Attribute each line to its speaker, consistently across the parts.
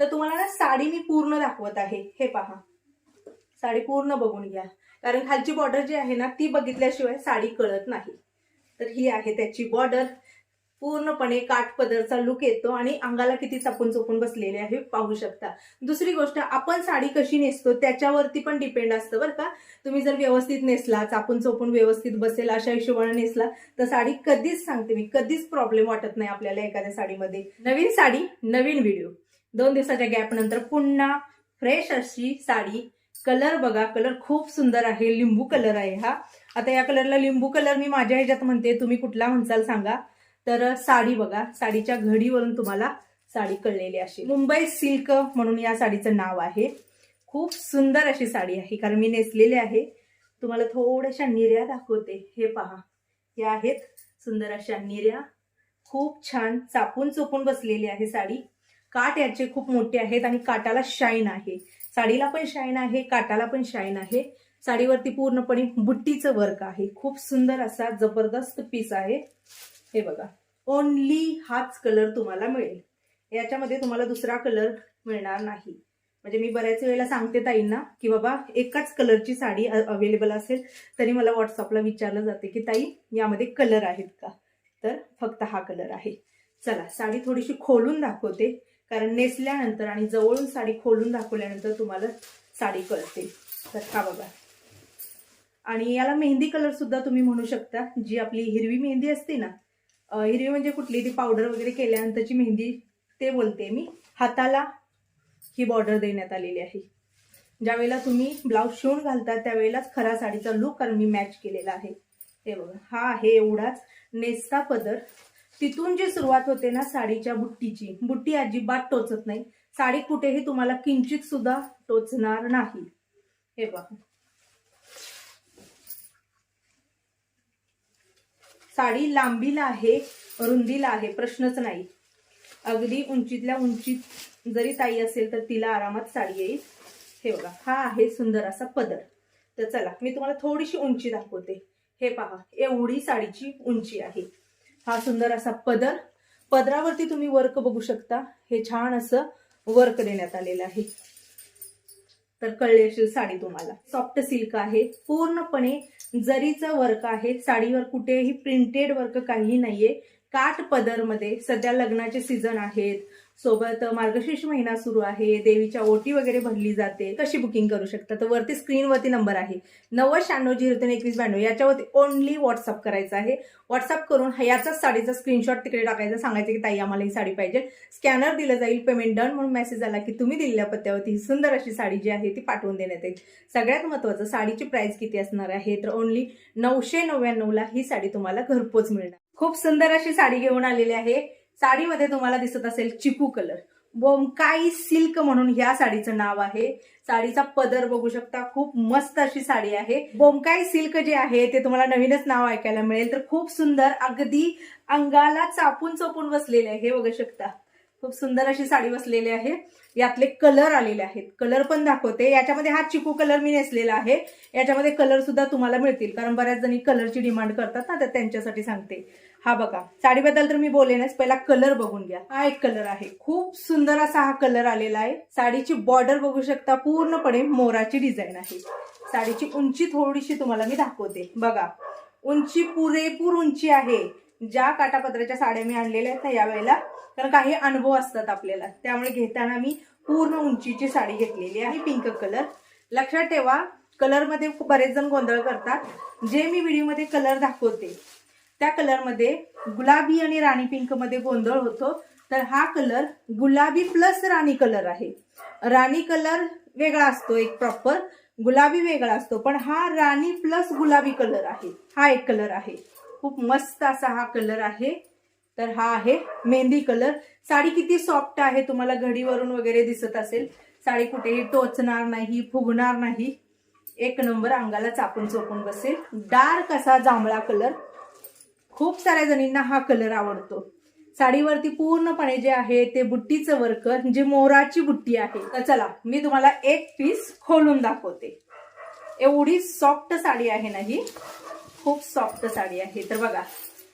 Speaker 1: तर तुम्हाला ना साडी मी पूर्ण दाखवत आहे. हे पहा. साडी पूर्ण बघून घ्या. कारण खालची बॉर्डर जी आहे ना ती बघितल्याशिवाय साडी कळत नाही. तर ही आहे त्याची बॉर्डर पूर्णपणे काठपदरचा लुक येतो आणि अंगाला किती चापून चोपून बसलेले आहे पाहू शकता. दुसरी गोष्ट आपण साडी कशी नेसतो त्याच्यावरती पण डिपेंड असतं बरं का. तुम्ही जर व्यवस्थित नेसला चापून चोपून व्यवस्थित बसेल अशा हिशोबाने नेसला तर साडी कधीच सांगते मी कधीच प्रॉब्लेम वाटत नाही आपल्याला एखाद्या साडीमध्ये. नवीन साडी नवीन व्हिडिओ दोन दिवसाच्या गॅप नंतर पुन्हा फ्रेश अशी साडी. कलर बघा कलर खूप सुंदर आहे लिंबू कलर आहे हा. आता या कलरला लिंबू कलर मी माझ्या ह्याच्यात म्हणते तुम्ही कुठला म्हणसाल सांगा. तर साडी बघा साडीच्या घडीवरून तुम्हाला साडी कळलेली अशी. मुंबई सिल्क म्हणून या साडीचं नाव आहे. खूप सुंदर अशी साडी आहे कारण मी नेसलेली आहे. तुम्हाला थोड्याशा निर्या दाखवते हे पहा. या आहेत सुंदर अशा निर्या खूप छान चापून चोपून बसलेली आहे साडी. काठ याचे खूप मोठे आहेत आणि काटाला शाईन आहे. साडीला पण शाईन आहे काटाला पण शाईन आहे. साडीवरती पूर्णपणे बुट्टीचं वर्क आहे. खूप सुंदर असा जबरदस्त पीस आहे. हे बघा. ओनली हाच कलर तुम्हाला मिळेल. याच्यामध्ये तुम्हाला दुसरा कलर मिळणार नाही. म्हणजे मी बऱ्याच वेळेला सांगते ताईंना की बाबा एकाच कलरची साडी अवेलेबल असेल तरी मला व्हॉट्सअपला विचारलं जाते की ताई यामध्ये कलर आहेत का? तर फक्त हा कलर आहे. चला साडी थोडीशी खोलून दाखवते. कारण नेसल्यानंतर आणि जवळून साडी खोलून दाखवल्यानंतर तुम्हाला साडी कळते. तर हा बघा. आणि याला मेहंदी कलर सुद्धा तुम्ही म्हणू शकता. जी आपली हिरवी मेहंदी असते ना हिरवी म्हणजे कुठली? ती पावडर वगैरे केल्यानंतरची मेहंदी ते बोलते मी. हाताला ही बॉर्डर देण्यात आलेली आहे. ज्यावेळेला तुम्ही ब्लाऊज शिवून घालता त्यावेळेलाच खरा साडीचा लुक कारण मी मॅच केलेला आहे. हे बघा. हा आहे एवढाच नेसता पदर. तिथून जी सुरुवात होते ना साडीच्या बुट्टीची बुट्टी अजिबात टोचत नाही. साडी कुठेही तुम्हाला किंचित सुद्धा टोचणार नाही. हे बघा. साडी लांबीला आहे रुंदीला आहे प्रश्नच नाही. अगदी उंचीतल्या उंचीत जरी ताई असेल तर तिला आरामात साडी येईल. हे बघा हा आहे सुंदर असा पदर. तर चला मी तुम्हाला थोडीशी उंची दाखवते. हे पहा एवढी साडीची उंची आहे. हा सुंदर असा पदर. पदरावरती तुम्ही वर्क बघू शकता. हे छान असं वर्क देण्यात आलेलं आहे. तर कळली असेल साडी तुम्हाला. सॉफ्ट सिल्क आहे. पूर्णपणे जरीचं वर्क आहे साडीवर कुठेही प्रिंटेड वर्क काही नाहीये. काठ पदरमध्ये सध्या लग्नाचे सीझन आहेत. सोबत मार्गशीर्ष महिना सुरू आहे देवीच्या ओटी वगैरे भरली जाते कशी बुकिंग करू शकता? तर वरती स्क्रीनवरती नंबर आहे. नव्वद शहाण्णव झिरो तीन एकवीस ब्याण्णव याच्यावरती ओनली व्हॉट्सअप करायचं आहे. व्हॉट्सअप करून याचाच साडीचा स्क्रीनशॉट तिकडे टाकायचा सांगायचं की ताई आम्हाला ही साडी पाहिजे. स्कॅनर दिलं जाईल पेमेंट डन म्हणून मेसेज आला की तुम्ही दिलेल्या पत्त्यावरती ही सुंदर अशी साडी जी आहे ती पाठवून देण्यात येईल. सगळ्यात महत्त्वाचं साडीची प्राइस किती असणार आहे? तर ओनली नऊशे नव्याण्णवला ही साडी तुम्हाला घरपोच मिळणार. खूप सुंदर अशी साडी घेऊन आलेली आहे. साडीमध्ये तुम्हाला दिसत असेल चिकू कलर. बोमकाई सिल्क म्हणून ह्या साडीचं नाव आहे. साडीचा पदर बघू शकता. खूप मस्त अशी साडी आहे. बोमकाई सिल्क जे आहे ते तुम्हाला नवीनच नाव ऐकायला मिळेल. तर खूप सुंदर अगदी अंगाला चापून चोपून बसलेले आहे. हे बघू शकता. खूप सुंदर अशी साडी बसलेली आहे. यातले कलर आलेले आहेत. कलर पण दाखवते. याच्यामध्ये हा चिकू कलर मी नेसलेला आहे. याच्यामध्ये कलर सुद्धा तुम्हाला मिळतील. कारण बऱ्याच जणी कलरची डिमांड करतात ना तर त्यांच्यासाठी सांगते. हा बघा साडीबद्दल तर मी बोलेनच पहिला कलर बघून घ्या. हा एक कलर आहे. खूप सुंदर असा हा कलर आलेला आहे. साडीची बॉर्डर बघू शकता पूर्णपणे मोराची डिझाईन आहे. साडीची उंची थोडीशी तुम्हाला मी दाखवते. बघा उंची पुरेपूर उंची आहे. ज्या काटापत्राच्या साड्या मी आणलेल्या आहेत ना यावेळेला तर काही अनुभव असतात आपल्याला. त्यामुळे घेताना मी पूर्ण उंचीची साडी घेतलेली आहे. पिंक कलर लक्षात ठेवा कलरमध्ये बरेच जण गोंधळ करतात. जे मी व्हिडिओमध्ये कलर दाखवते त्या कलरमध्ये गुलाबी आणि राणी पिंकमध्ये गोंधळ होतो. तर हा कलर गुलाबी प्लस राणी कलर आहे. राणी कलर वेगळा असतो एक प्रॉपर गुलाबी वेगळा असतो पण हा राणी प्लस गुलाबी कलर आहे. हा एक कलर आहे. खूप मस्त असा हा कलर आहे. तर हा आहे मेहंदी कलर साडी किती सॉफ्ट आहे तुम्हाला घडीवरून वगैरे दिसत असेल. साडी कुठेही टोचणार नाही फुगणार नाही. एक नंबर अंगाला चापून चोपून बसेल. डार्क असा जांभळा कलर खूप साऱ्या जणींना हा कलर आवडतो. साडीवरती पूर्णपणे जे आहे ते बुट्टीचं वर्क जे मोराची बुट्टी आहे. तर चला मी तुम्हाला एक पीस खोलून दाखवते. एवढी सॉफ्ट साडी आहे ना ही? खूप सॉफ्ट साडी आहे. तर बघा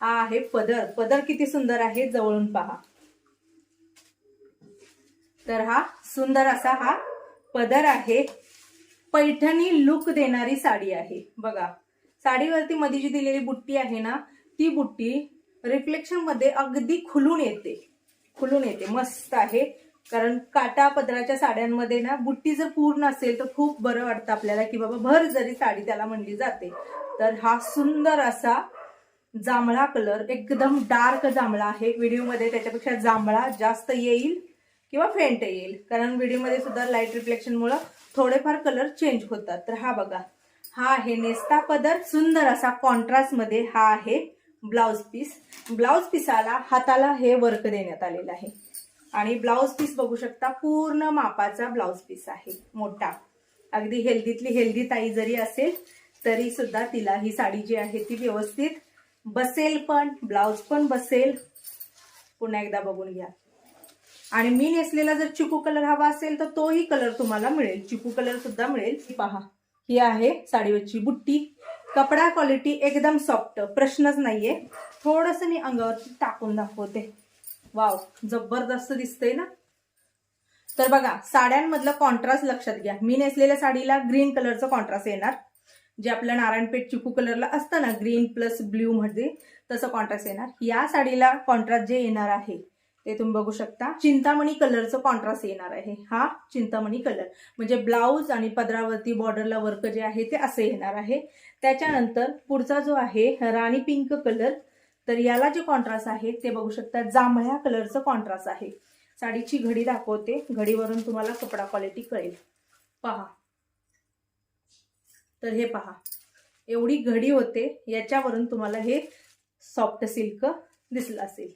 Speaker 1: हा आहे पदर. पदर किती सुंदर आहे जवळून पहा. तर हा सुंदर असा हा पदर आहे. पैठणी लुक देणारी साडी आहे. बघा साडीवरती मध्ये जी दिलेली बुट्टी आहे ना ती बुट्टी रिफ्लेक्शनमध्ये अगदी खुलून येते. खुलून येते. मस्त आहे. कारण काटा पदराच्या साड्यांमध्ये ना बुट्टी जर पूर्ण असेल तर खूप बरं वाटतं आपल्याला की बाबा भर जरी साडी त्याला म्हणली जाते तर हा सुंदर असा जांभळा कलर एकदम डार्क जांभळा आहे. व्हिडिओमध्ये त्याच्यापेक्षा जांभळा जास्त येईल किंवा फेंट येईल. कारण व्हिडिओमध्ये सुद्धा लाइट रिफ्लेक्शनमुळं थोडेफार कलर चेंज होतात. तर हा बघा. हा आहे नेस्ता पदर. सुंदर असा कॉन्ट्रास्टमध्ये हा आहे. Blouse piece. ब्लाउज पिसाला हाताला हे वर्क देण्यात आलेलं आहे. आणि ब्लाउज पीस बघू शकता पूर्ण मापाचा ब्लाउज पीस आहे. मोठा. अगदी हेल्दीतली हेल्दी ताई जरी असेल तरी सुद्धा तिला ही साडी जी आहे ती व्यवस्थित बसेल पण ब्लाउज पण बसेल. पुन्हा एकदा बघून घ्या. आणि मी नेसलेला जर चिकू कलर हवा असेल तर तोही कलर तुम्हाला मिळेल. चिकू कलर सुद्धा मिळेल. ही पहा. ही आहे साडीवरची बुट्टी. कपडा क्वालिटी एकदम सॉफ्ट प्रश्नच नाहीये. थोडस मी अंगावरती टाकून दाखवते. वाव जबरदस्त दिसतंय ना? तर बघा साड्यांमधलं कॉन्ट्रास्ट लक्षात घ्या. मी नेसलेल्या साडीला ग्रीन कलरचं कॉन्ट्रास्ट येणार. जे आपलं नारायणपेठ चिकू कलरला असतं ना ग्रीन प्लस ब्ल्यू मध्ये तसं कॉन्ट्रास्ट येणार. या साडीला कॉन्ट्रास्ट जे येणार आहे ते तुम्ही बघू शकता. चिंतामणी कलरचं कॉन्ट्रास्ट येणार आहे. हा चिंतामणी कलर. म्हणजे ब्लाऊज आणि पदरावरती बॉर्डरला वर्क जे आहे ते असं येणार आहे. त्याच्यानंतर पुढचा जो आहे राणी पिंक कलर तर याला जे कॉन्ट्रास्ट आहे ते बघू शकता. जांभळ्या कलरचं कॉन्ट्रास्ट आहे. साडीची घडी दाखवते. घडीवरून तुम्हाला कपडा क्वालिटी कळेल. पहा. तर हे पहा. एवढी घडी होते याच्यावरून तुम्हाला हे सॉफ्ट सिल्क दिसलं असेल.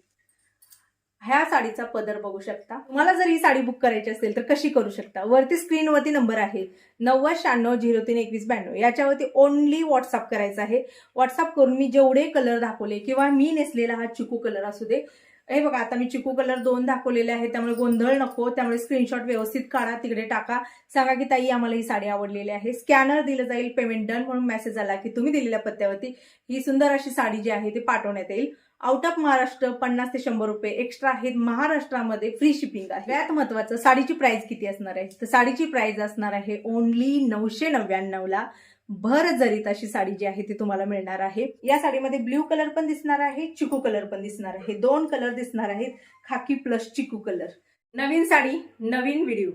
Speaker 1: ह्या साडीचा पदर बघू शकता. तुम्हाला जर ही साडी बुक करायची असेल तर कशी करू शकता? वरती स्क्रीनवरती नंबर आहे. नव्वद शहाण्णव झिरो तीन एकवीस ब्याण्णव. याच्यावरती ओनली व्हॉट्सअप करायचा आहे. व्हॉट्सअप करून मी जेवढे कलर दाखवले किंवा मी नेसलेला हा चिकू कलर असू दे हे बघा आता मी चिकू कलर दोन दाखवलेले आहे त्यामुळे गोंधळ नको त्यामुळे स्क्रीनशॉट व्यवस्थित काढा तिकडे टाका. सांगा की ताई आम्हाला ही साडी आवडलेली आहे. स्कॅनर दिलं जाईल पेमेंट डन म्हणून मेसेज आला की तुम्ही दिलेल्या पत्त्यावरती ही सुंदर अशी साडी जी आहे ती पाठवण्यात येईल. आउट ऑफ महाराष्ट्र पन्नास ते शंभर रुपये एक्स्ट्रा आहेत. महाराष्ट्रामध्ये फ्री शिपिंग आहे. सगळ्यात महत्वाचं साडीची प्राइस किती असणार आहे? तर साडीची प्राइस असणार आहे ओनली नऊशे नव्याण्णवला. भर जरीत अशी साडी जी आहे ती तुम्हाला मिळणार आहे. या साडीमध्ये ब्ल्यू कलर पण दिसणार आहे चिकू कलर पण दिसणार आहे. दोन कलर दिसणार आहेत खाकी प्लस चिकू कलर. नवीन साडी नवीन व्हिडिओ.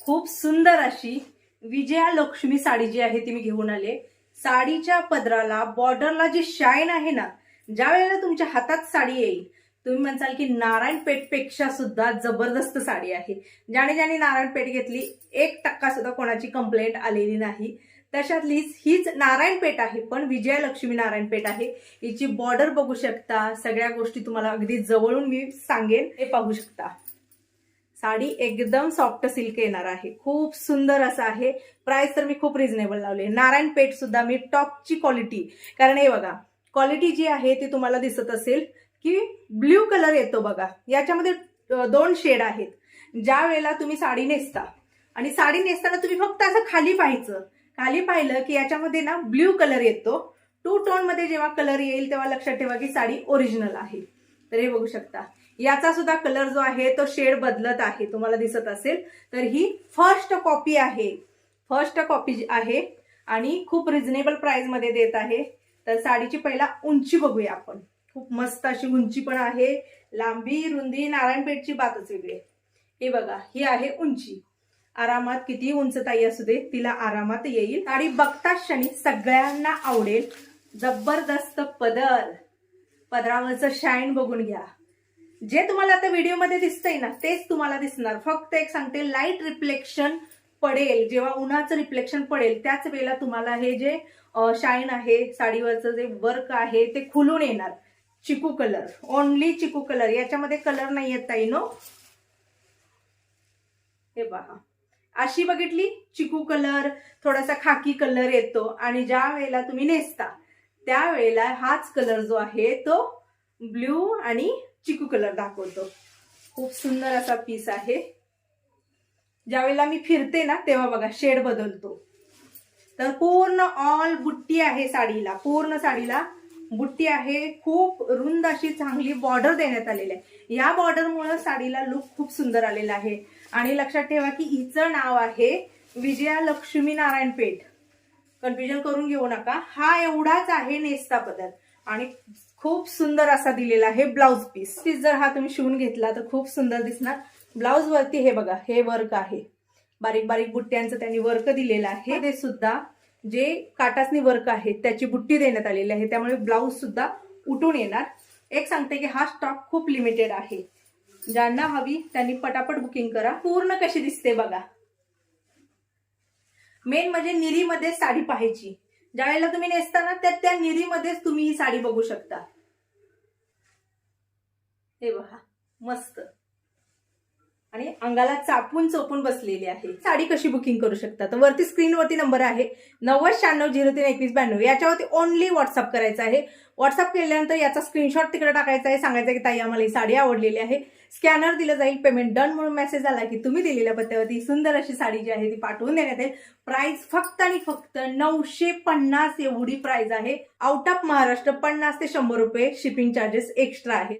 Speaker 1: खूप सुंदर अशी विजया लक्ष्मी साडी जी आहे ती मी घेऊन आले. साडीच्या पदराला बॉर्डरला जी शाईन आहे ना ज्या वेळेला तुमच्या हातात साडी येईल तुम्ही म्हणसाल की नारायणपेठपेक्षा सुद्धा जबरदस्त साडी आहे. ज्याने ज्याने नारायणपेठ घेतली एक टक्का सुद्धा कोणाची कंप्लेंट आलेली नाही. तशातलीच हीच नारायणपेठ आहे पण विजयलक्ष्मी नारायणपेठ आहे. हिची बॉर्डर बघू शकता. सगळ्या गोष्टी तुम्हाला अगदी जवळून मी सांगेन. हे पाहू शकता. साडी एकदम सॉफ्ट सिल्क येणार आहे. खूप सुंदर असं आहे. प्राइस तर मी खूप रिझनेबल लावले नारायणपेठ सुद्धा मी टॉपची क्वालिटी कारण हे बघा क्वालिटी जी आहे ती तुम्हाला दिसत असेल की ब्ल्यू कलर येतो बघा. याच्यामध्ये दोन शेड आहेत. ज्या वेळेला तुम्ही साडी नेसता. आणि साडी नेसताना तुम्ही फक्त असं खाली पाहायचं. खाली पाहिलं की याच्यामध्ये ना ब्ल्यू कलर येतो. टू टोनमध्ये जेव्हा कलर येईल तेव्हा लक्षात ठेवा की साडी ओरिजिनल आहे. तर हे बघू शकता. याचा सुद्धा कलर जो आहे तो शेड बदलत आहे. तुम्हाला दिसत असेल. तर ही फर्स्ट कॉपी आहे. फर्स्ट कॉपी आहे आणि खूप रिझनेबल प्राइसमध्ये देत आहे. तर साडीची पहिला उंची बघूया आपण. खूप मस्त अशी उंची पण आहे. लांबी रुंदी नारायणपेठची बातच वेगळी आहे. हे बघा ही आहे उंची. आरामात किती उंच ताई असू दे तिला आरामात येईल. साडी बघता क्षणी सगळ्यांना आवडेल. जबरदस्त पदर. पदरावरचं शाईन बघून घ्या. जे तुम्हाला आता व्हिडिओमध्ये दिसतंय ना तेच तुम्हाला दिसणार. फक्त एक सांगते लाइट रिफ्लेक्शन पडेल. जेव्हा उन्हाचं रिफ्लेक्शन पडेल त्याच वेळेला तुम्हाला हे जे शाईन आहे साडीवरचं जे वर्क आहे ते खुलून येणार. Chikoo colour only chikoo colour याच्यामध्ये कलर नाही येत ताई नो हे पहा अशी बघितली? चिकू कलर थोडासा खाकी कलर येतो आणि ज्या वेळेला तुम्ही नेसता त्यावेळेला हाच कलर जो आहे तो ब्ल्यू आणि चिकू कलर दाखवतो. खूप सुंदर असा पीस आहे. ज्यावेळेला मी फिरते ना तेव्हा बघा शेड बदलतो. तर पूर्ण ऑल बुट्टी आहे साडीला. पूर्ण साडीला बुट्टी आहे. खूप रुंद अशी चांगली बॉर्डर देण्यात आलेली आहे. या बॉर्डरमुळे साडीला लुक खूप सुंदर आलेला आहे. आणि लक्षात ठेवा की हिचं नाव आहे विजया लक्ष्मी नारायण पेठ. कन्फ्युजन करून घेऊ नका. हा एवढाच आहे नेसता पदर आणि खूप सुंदर असा दिलेला आहे ब्लाउज पीस. पीस जर हा तुम्ही शिवून घेतला तर खूप सुंदर दिसणार. ब्लाउज वरती हे बघा हे वर्क आहे. बारीक बारीक बुट्ट्यांचं त्यांनी वर्क दिलेलं आहे. ते सुद्धा जे काटासनी वर्क आहे त्याची बुट्टी देण्यात आलेली आहे. त्यामुळे ब्लाउज सुद्धा उठून येणार. एक सांगते की हा स्टॉक खूप लिमिटेड आहे. ज्यांना हवी त्यांनी पटापट बुकिंग करा. पूर्ण कशी दिसते बघा. मेन म्हणजे निरीमध्ये साडी पाहायची. ज्या वेळेला तुम्ही नेसताना त्या त्या निरीमध्येच तुम्ही ही साडी बघू शकता. हे बघा मस्त. आणि अंगाला चापून चोपून बसलेली आहे. साडी कशी बुकिंग करू शकता? तर वरती स्क्रीनवरती नंबर आहे नव्वद शहाण्णव झिरो तीन एकवीस ब्याण्णव. याच्यावरती ओनली व्हॉट्सअप करायचं आहे. व्हॉट्सअप केल्यानंतर याचा स्क्रीनशॉट तिकडे टाकायचा आहे. सांगायचं की ताई आम्हाला ही साडी आवडलेली आहे. स्कॅनर दिलं जाईल पेमेंट डन म्हणून मेसेज आला की तुम्ही दिलेल्या पत्त्यावरती सुंदर अशी साडी जी आहे ती पाठवून देण्यात येईल. प्राइस फक्त आणि फक्त नऊशे पन्नास एवढी प्राइस आहे. आउट ऑफ महाराष्ट्र पन्नास ते शंभर रुपये शिपिंग चार्जेस एक्स्ट्रा आहे.